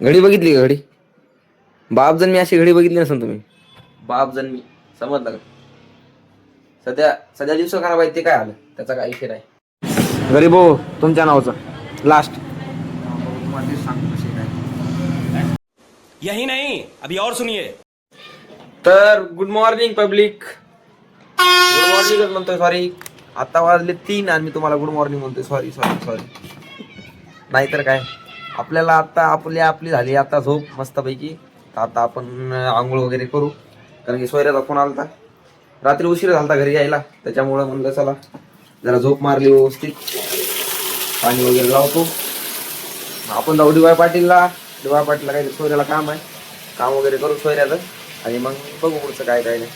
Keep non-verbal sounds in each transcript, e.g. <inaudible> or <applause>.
घडी बघितली का घडी? बाप जण मी अशी घडी बघितली नसेल तुम्ही. बाप जण मी समजलं का? सध्या सध्या दिवस खराब आहे ते काय आलं? त्याचा काय विषय नाही. गरीब हो तुमच्या नावाचं. लास्ट यही नहीं अभी और सुनिए। तर good morning public good morning म्हणतोय सॉरी आता वाजले तीन आणि मी तुम्हाला गुड मॉर्निंग म्हणतोय. सॉरी सॉरी सॉरी नाहीतर काय? आपल्याला आता आपली आपली झाली आता झोप मस्तपैकी. तर आता आपण आंघोळ वगैरे करू. कारण की सोयऱ्याचा फोन आलता. रात्री उशीर झालता घरी यायला. त्याच्यामुळं म्हणलं चला जरा झोप मारली व्यवस्थित. पाणी वगैरे लावतो. आपण जाऊ डीवाय पाटीलला. डीवाय पाटीलला काही सोयऱ्याला काम आहे. काम वगैरे करू सोयऱ्याचं. आणि मग बघू पुढचं काय काय नाही.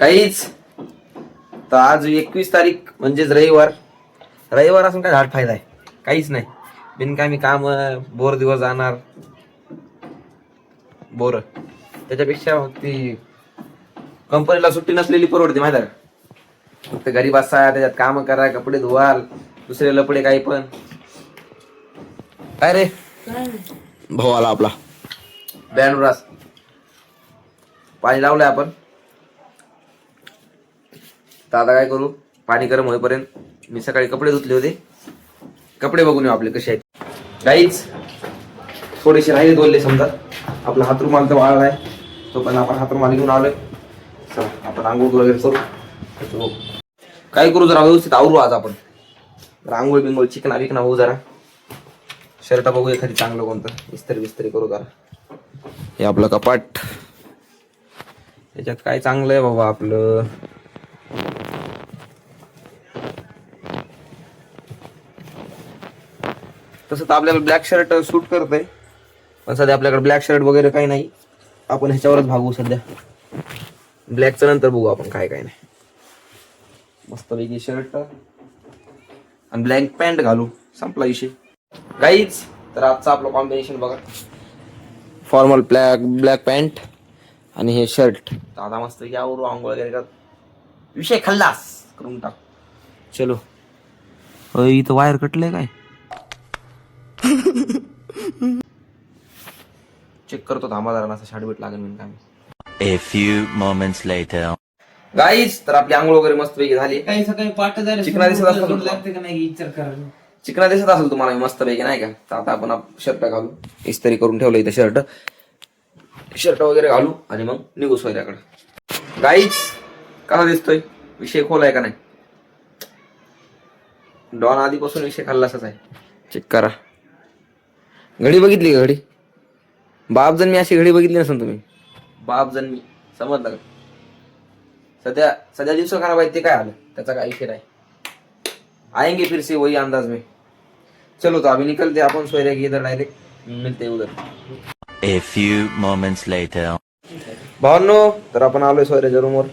काहीच. तर आज एकवीस तारीख म्हणजेच रविवार. रविवार असून काय झाड फायदा आहे. काहीच नाही. बिनकामी काम बोर दिवस जाणार. बोर. त्याच्यापेक्षा मग ती कंपनीला सुट्टी नसलेली परवडते माहिती आहे का? फक्त घरी बसा त्याच्यात काम करा कपडे धुवाल दुसरे लपडे काही पण. काय रे? भाऊ आला आपला. बँड पाणी लावलंय आपण. तर आता काय करू? पाणी गरम होईपर्यंत मी सकाळी कपडे धुतले होते. कपडे बघून येऊ आपले कसे आहेत. काहीच थोडेसे राहिले बोलले समजा. आपला हातरुमाल तर वाळला आहे तो पण आपण हातरुमाल घेऊन आलोय. चला आपण आंघोळ वगैरे करू. काय करू जरा व्यवस्थित आवरू आज आपण. जरा आंघोळ बिंगोळ चिकना बिकना होऊ जरा. शर्ट बघू एखादी चांगलं कोणतं. इस्त्री बिस्त्री करू जरा. हे आपलं कपाट. याच्यात काय चांगलं आहे बाबा आपलं? तसं तर आपल्याला ब्लॅक शर्ट सूट करतंय. पण सध्या आपल्याकडे ब्लॅक शर्ट वगैरे काही नाही. आपण ह्याच्यावरच भागू सध्या. ब्लॅकचं नंतर बघू आपण काय काय नाही. मस्तपैकी शर्ट आणि ब्लॅक पॅन्ट घालू. संपला विषय. काहीच तर आजचा आपलं कॉम्बिनेशन बघा. फॉर्मल ब्लॅक ब्लॅक पॅन्ट आणि हे शर्ट दादा मस्त यावर आंघोळ वगैरे कर विषय खल्लास करून टाक. चलो. इथं वायर कटलंय काय? चेक करतो थांबा जरा असं शाडबीट लागेल म्हणून काय A few moments later. गाईच तर आपली आंघोळ वगैरे मस्त पैकी झाली. काही सकाळी पाठ झालं चिकना दिसत असतो तुला? लागते का नाही विचार करायला चिकना दिसत असेल तुम्हाला मस्त पैकी नाही का? तर आता आपण शर्ट घालू. इस्त्री करून ठेवलं इथं शर्ट शर्ट वगैरे घालू आणि मग निघू सोयऱ्याकडे. गाईच कसा दिसतोय? विषय खोल आहे का नाही? डॉन आधीपासून विषय खाल्ला असाच आहे. चेक करा. घडी बघितली का घडी? बाप जण मी अशी घडी बघितली नसेल तुम्ही. बाप जण मी समजलं का? सध्या सध्या दिवस खराब आहे ते काय आलं? त्याचा काय विषय नाही. आएंगे फिर से वही अंदाज में. चलो तो अभी निकलते हैं अपन सोयरे की इधर डायरेक्ट मिलते हैं उधर. A few moments later. भावांनो तर आपण आलोय सोयऱ्याच्या रूमवर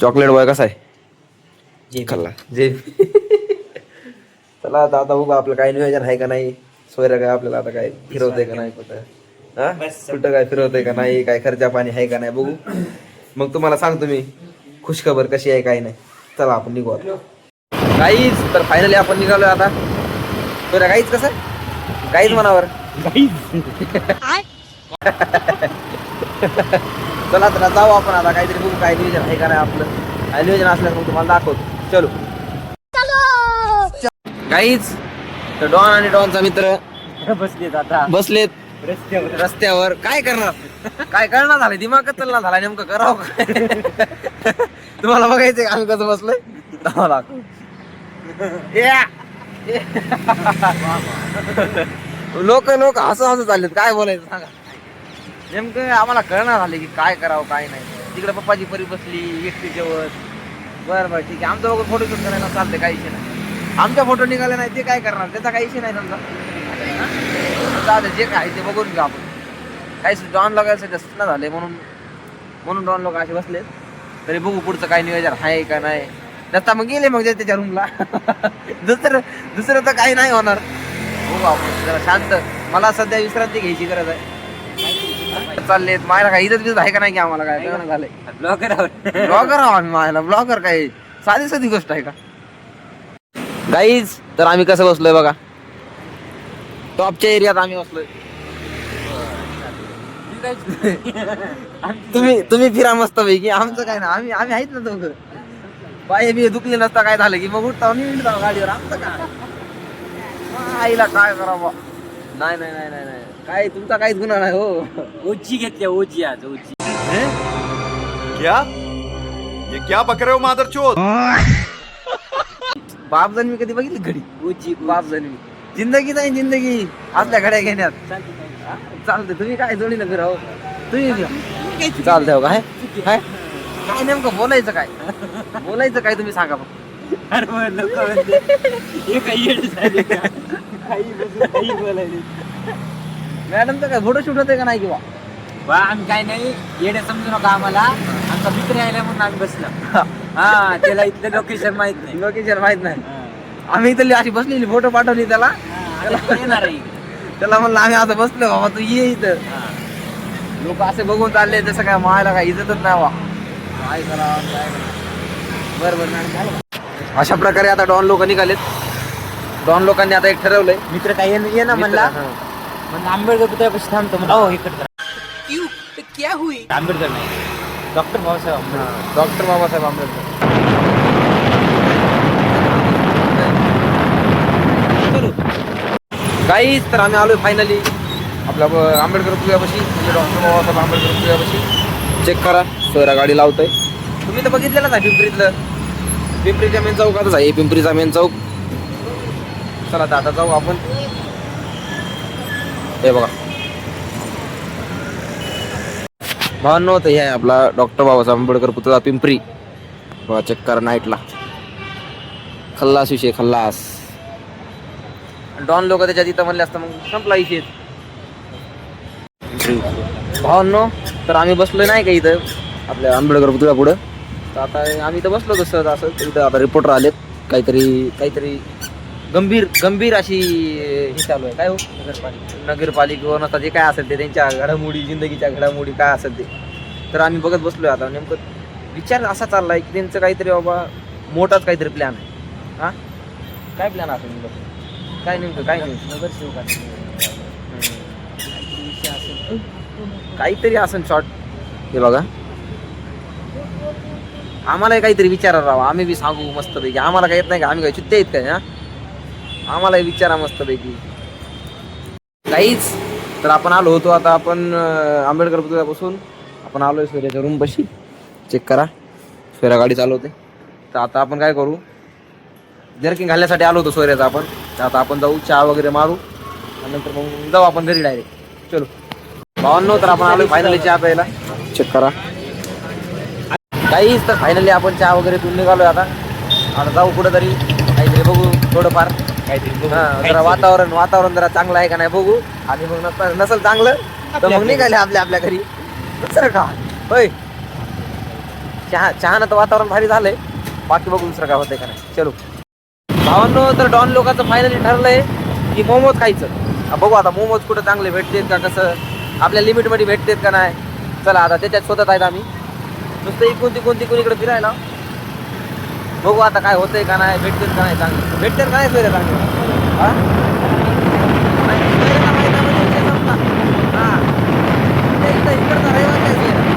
चॉकलेट बॉय कसा आहे? खाल्ला. जे <laughs> चला आता आता बघू आपलं काय नियोजन आहे का नाही. सोयऱ्या काय आपल्याला आता काय फिरवतंय का नाही कुठं? हा? कुठं काय फिरवतंय का नाही काय खर्चा पाणी आहे का नाही बघू. मग तुम्हाला सांगतो मी खुशखबर कशी आहे काय नाही. चला आपण निघू आता. काहीच तर फायनली आपण निघालोय आता. सोयऱ्या काहीच कसं? काहीच मनावर. <laughs> चला चला जाऊ आपण आता. काहीतरी बघू काय नियोजन आहे का नाही आपलं. काय नियोजन असल्यास मग तुम्हाला दाखवतो. चलो. काहीच तर डॉन आणि डॉनचा मित्र बसलेत आता. बसलेत. रस्त्यावर. रस्त्यावर. काय करणार? काय करणार झालं दिमागच चालणार झाला नेमकं करावं काय? तुम्हाला बघायचंय का आम्ही कसं बसलोय? दहा लाख. लोक लोक हसू हसू चाललेत. काय बोलायचं सांगा. नेमकं आम्हाला कळणार झाले की काय करावं काय नाही. तिकडे पप्पाची परी बसली एकटी जेवत बरं बरं ठीक आहे. आमचा बघून फोटो शूट करायला चालते काही इशू नाही. आमचा फोटो निघाले नाही ते काय करणार? त्याचा काही इशू नाही समजा. चालते जे काय ते बघून घेऊ आपण. काही डॉन लोकांचं जास्त ना झाले म्हणून. म्हणून डॉन लोक असे बसले तरी बघू पुढचं काय नियोजन आहे का नाही. दत्ता मग गेले मग त्याच्या रूमला <laughs> दुसरं दुसरं तर काही नाही होणार. बघू आपण जरा शांत. मला सध्या विश्रांती घ्यायची गरज आहे. चाललेत. मायला काय इथं तिथं आहे का नाही की आम्हाला काय? कळलं झालंय. ब्लॉगर ब्लॉगर आहो आम्ही मायला. ब्लॉगर काय? साधी साधी गोष्ट आहे का? गाईज तर आम्ही कसं बसलोय बघा. टॉपच्या एरियात आम्ही बसलोय. तुम्ही तुम्ही फिरा मस्त पैकी आमचं काय ना आम्ही आम्ही आहेत ना दोघं. पाय बी दुखले नसता काय झालं की मग उठता निघता गाडीवर. आमचं काय? हा, आईला काय करावं? नाही नाही नाही नाही नाही. काय तुमचा काहीच गुन्हा नाही हो. ओजी घेतल्या ओजी आज ओजी. क्या? ये क्या बक रहे हो मादरचोद बाप जण मी कधी बघितली घडी? ओजी बाप जण मी जिंदगी नाही जिंदगी. असल्या घड्या घेण्यात. चालते तुम्ही काय जोडीला फिरा हो तुम्ही फिरा. चालतंय हो काय काय काय नेमकं बोलायचं काय? बोलायचं काय तुम्ही सांगा फक्त. बोलायले. मॅडमचं काय फोटो शूट होते का नाही किंवा? बा आम्ही काय नाही येडे समजू नका आम्हाला. आमचा मित्र यायला म्हणून आम्ही बसलो. हा. त्याला इथलं लोकेशन माहीत नाही. लोकेशन माहीत नाही. आम्ही इथली अशी बसलेली फोटो पाठवली त्याला. हा, आता येणार त्याला म्हणलं आम्ही असं बसलो बाबा तू ये इथं. हा. लोक असे बघून चालले तसं काय मायला काय इज्जतच नाही वा काय करा काय बरं बरं मॅडम? अशा प्रकारे आता डॉन लोक निघालेत. डॉन लोकांनी आता एक ठरवलंय. मित्र काय ये ये ना म्हणला. म्हणलं आंबेडकर पुतळ्यापाशी थांबतो म्हणलं. हो इकडे क्या हुई? आंबेडकर नाही. डॉक्टर बाबासाहेब आंबेडकर. डॉक्टर बाबासाहेब आंबेडकर. काहीच तर आम्ही आलोय फायनली आपला आंबेडकर पुतळ्यापाशी म्हणजे डॉक्टर बाबासाहेब आंबेडकर पुतळ्यापाशी. चेक करा सोयरा गाडी लावतोय. तुम्ही तर बघितलेलं ना पिंपरीतलं. पिंपरीच्या मेन चौकातच आहे पिंपरीचा मेन चौक. चला आता आता जाऊ आपण. हे बघा. भावांनो तर हे आहे आपला डॉक्टर बाबासाहेब आंबेडकर पुतळा पिंपरी. बघा चेक करा नाईटला खल्लास विषय खल्लास. डॉन लोक त्याच्या तिथं म्हणले असतं मग संपला विषय. भावांनो तर आम्ही बसलोय नाही का इथं? आपल्या आंबेडकर पुतळ्या पुढं. तर आता आम्ही इथं बसलो तसं असं. इथं आता रिपोर्टर आलेत. काहीतरी काहीतरी गंभीर गंभीर अशी हे चालू आहे. काय हो? नगरपालिका. नगरपालिकेवर नसतात. जे काय असेल ते त्यांच्या घडामोडी जिंदगीच्या घडामोडी काय असेल ते. तर आम्ही बघत बसलोय आता. नेमकं विचार असा चाललाय की त्यांचं काहीतरी बाबा मोठाच काहीतरी प्लॅन आहे. हां? काय प्लॅन असेल नेमकं? काय नेमकं काय नेमकं? काहीतरी असेल शॉर्ट हे बघा. आम्हाला काहीतरी विचारा राव. आम्ही बी सांगू मस्त पैकी आम्हाला काय येत नाही का? आम्ही काय चित्ते आहेत काय हा? आम्हाला विचारा मस्त पैकी काहीच तर आपण आलो होतो आता आपण आंबेडकर पुतळ्यापासून. आपण आलोय सूर्याच्या रूम पाशी. चेक करा. सूर्या गाडी चालवते. तर आता आपण काय करू? जर्किंग घालण्यासाठी आलो होतो सोयऱ्याचा आपण. आता आपण जाऊ चहा वगैरे मारू आणि नंतर मग जाऊ आपण घरी डायरेक्ट चलो. भावांनो तर आपण आलोय फायनली चहा प्यायला. चेक करा. काहीच तर फायनली आपण चहा वगैरे पिऊन निघालोय आता. आता जाऊ कुठं तरी काहीतरी बघू थोडंफार. काहीतरी हा, जरा वातावरण वातावरण जरा चांगलं आहे का नाही बघू. आणि मग नसल नसल चांगलं तर मग निघाले आपल्या आपल्या घरी. दुसरं का? होय. चहा चहानं तर वातावरण भारी झालंय. बाकी बघू दुसरं काय होतंय का नाही. चलो. भावांनो तर डॉन लोकांचं फायनली ठरलंय की मोमोज खायचं. बघू आता मोमोज कुठं चांगले भेटतेत का कसं आपल्या लिमिटमध्ये भेटतेत का नाही. चला आता त्याच्यात शोधत आहेत आम्ही. नुसतं इकून तिकून तिकून इकडे फिरायला. बघू आता काय होतंय का नाही भेटतेत का नाही चांगले. भेटतेत का नाही सोयरे चांगले? हां? नाही, सोयऱ्याला माहीत आहे म्हणजे विषय संपला. हा. इकडे- इकडे- इकडचा रहिवासी आहे सोयरा.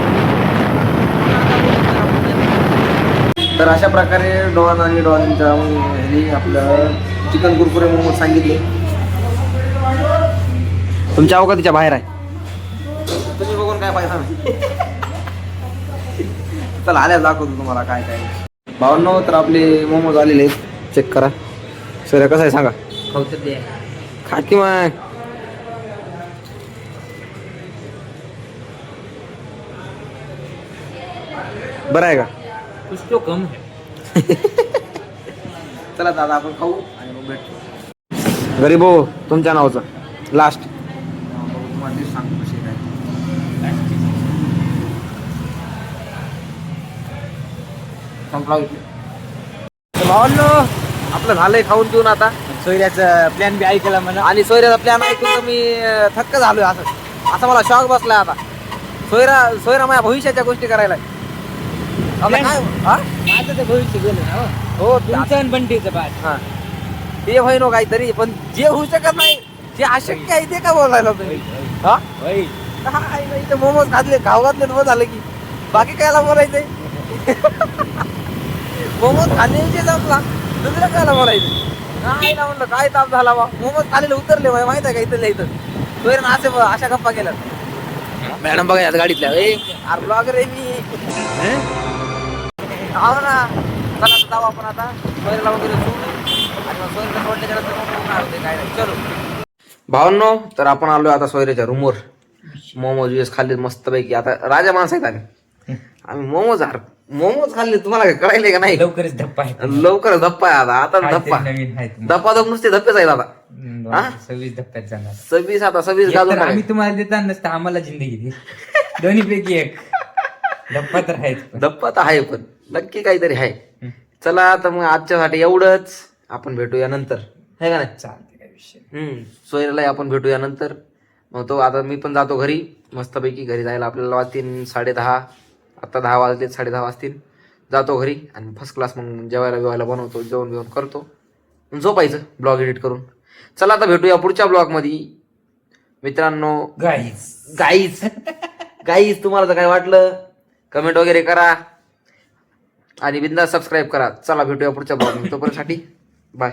तर अशा प्रकारे डॉन आणि डॉनच्या ह्यानी आपलं चिकन कुरकुरे मोमोज सांगितले. तुमच्या अवकातीच्या बाहेर आहे. तुम्ही बघून काय पाहिजे. <laughs> चला आल्या दाखवतो तुम्हाला काय काय. भावांनो तर आपले मोमोज आलेले आहेत. चेक करा. सर कसं आहे सांगा. खा की मग. बरं आहे का? कुछ तो कम है। <laughs> चला दादा आपण खाऊ आणि मग भेटतो गरीब हो तुमच्या नावाचं. लास्ट तुम्हाला तेच सांगतो कशी काय संपला विषय. तर भावांनो आपलं झालंय खाऊन पिऊन आता. सोयऱ्याचा प्लॅन बी ऐकला म्हणा. आणि सोयऱ्याचा प्लॅन ऐकून तर मी अं, थक्क झालोय असं. असं मला शॉक बसलाय आता. सोयरा सोयरा माझ्या भविष्याच्या गोष्टी करायला? माझं तर भविष्य गेलं ना हो. हो तुमचं आणि बंटीचं बाद हा. ते होईनो काहीतरी पण जे होऊ शकत नाही जे अशक्य आहे ते का बोलायला तुम्ही? हा? होय. काय नाही इथे मोमोज खाल्ले खाऊ घातले तर बस झालं की. बाकी कायला बोलायचंय? <laughs> मोमोज खाल्ल्याविषयी संपला. दुसरं कायला बोलायचं काय ना म्हणलं काय ताप झाला बा? मोमोज खाल्लेले उतरले बाई माहीत आहे का इथं इथं? सोयरन असे ब- अशा गप्पा केल्या मॅडम बघा यात गाडीतल्या ए. अरे ब्लॉगर आहे मी हो ना. चला आता जाऊ आपण आता. सोयरला वगैरे सोडू आणि मग सोयरला सोडल्याच्या नंतर मग बघणार होते काय नाही. चलो. भावांनो तर आपण आलोय आता सोयऱ्याच्या रूमवर मोमोज विस खाल्ले मस्त पैकी आता राजा माणसं आहेत आम्ही. आम्ही मोमोज हार मोमोज खाल्ले तुम्हाला काय कळायले का नाही? लवकरच धप्पा आहे. लवकर धप्पा आहे आता. आता धप्पा. नवीन आहे धप्पा धप नुसते धप्पेच आहेत आता. हा? सव्वीस धप्प्यात जाणार. सव्वीस आता सव्वीस गाजून तर आम्ही. तुम्हाला देता नसतं आम्हाला जिंदगी दे. दोन्ही पैकी एक. धप्पा तर आहेच पण. धप्पा तर आहे पण. नक्की काहीतरी आहे. चला आता मग आजच्यासाठी एवढंच. आपण भेटूया नंतर. है का नाही? चालते काय विषय. हम्म. आपण भेटूया नंतर. मग तो आता मी पण जातो घरी. मस्तपैकी घरी जायला आपल्याला वाजतील साडे दहा आता दहा वाजले साडे दहा वाजतील. जातो घरी आणि फर्स्ट क्लास मग जेवायला बिवायला बनवतो जेवण बिवण करतो. झोपायचं ब्लॉग एडिट करून. चला आता भेटूया पुढच्या ब्लॉगमध्ये मित्रांनो Guys. गाईज गाईज <laughs> तुम्हाला जर काय वाटलं? कमेंट वगैरे करा. आणि बिंदा सबस्क्राईब करा. चला भेटूया पुढच्या ब्लॉग तोपर्यंतसाठी बाय